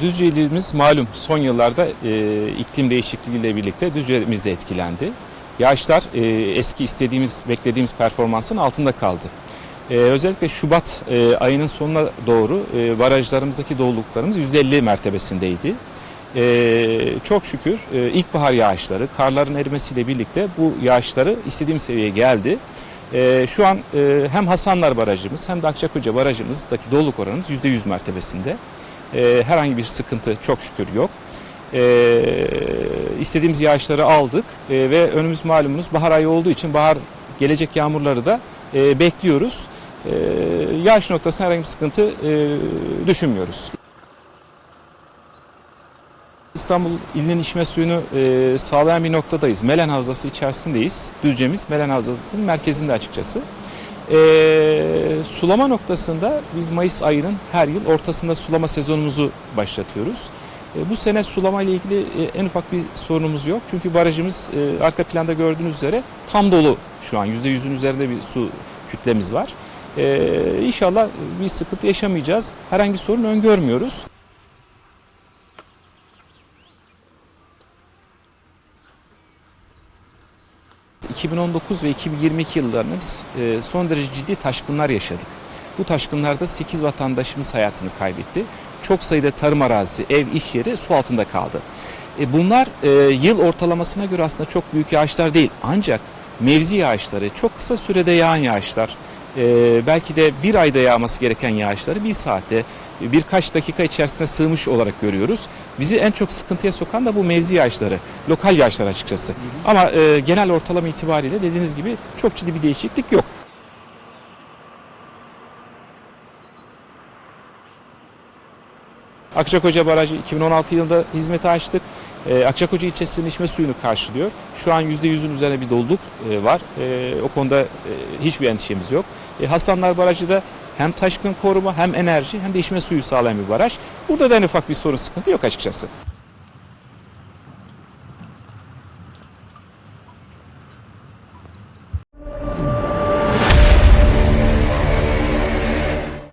Düzce ilimiz malum son yıllarda e, iklim değişikliğiyle birlikte Düzce'miz de etkilendi. Yağışlar e, eski istediğimiz, beklediğimiz performansın altında kaldı. E, özellikle Şubat e, ayının sonuna doğru e, barajlarımızdaki doluluklarımız %50 mertebesindeydi. E, çok şükür e, ilkbahar yağışları, karların erimesiyle birlikte bu yağışları istediğimiz seviyeye geldi. E, şu an e, hem Hasanlar Barajımız hem de Akçakoca Barajımızdaki doluluk oranımız %100 mertebesinde. E, herhangi bir sıkıntı çok şükür yok. E, istediğimiz yağışları aldık e, ve önümüz malumunuz bahar ayı olduğu için bahar gelecek yağmurları da e, bekliyoruz. E, yağış noktasında herhangi bir sıkıntı e, düşünmüyoruz. İstanbul ilinin içme suyunu e, sağlayan bir noktadayız. Melen Havzası içerisindeyiz. Düzce'miz Melen Havzası'nın merkezinde açıkçası. E, sulama noktasında biz Mayıs ayının her yıl ortasında sulama sezonumuzu başlatıyoruz. E, bu sene sulama ile ilgili e, en ufak bir sorunumuz yok. Çünkü barajımız e, arka planda gördüğünüz üzere tam dolu şu an. %100'ün üzerinde bir su kütlemiz var. E, inşallah bir sıkıntı yaşamayacağız. Herhangi bir sorun öngörmüyoruz. ...2019 ve 2022 yıllarında biz e, son derece ciddi taşkınlar yaşadık. Bu taşkınlarda 8 vatandaşımız hayatını kaybetti. Çok sayıda tarım arazisi, ev, iş yeri su altında kaldı. E, bunlar e, yıl ortalamasına göre aslında çok büyük yağışlar değil. Ancak mevzi yağışları, çok kısa sürede yağan yağışlar, belki de bir ayda yağması gereken yağışları bir saatte, birkaç dakika içerisinde sığmış olarak görüyoruz. Bizi en çok sıkıntıya sokan da bu mevzi yağışları, lokal yağışlar açıkçası. Ama e, genel ortalama itibariyle dediğiniz gibi çok ciddi bir değişiklik yok. Akçakoca Barajı 2016 yılında hizmete açtık. Ee, Akçakoca ilçesinin içme suyunu karşılıyor. Şu an %100'ün üzerine bir doluluk e, var. E, o konuda e, hiçbir endişemiz yok. E, Hasanlar Barajı da hem taşkın koruma hem enerji hem de içme suyu sağlayan bir baraj. Burada da en ufak bir sorun sıkıntı yok açıkçası.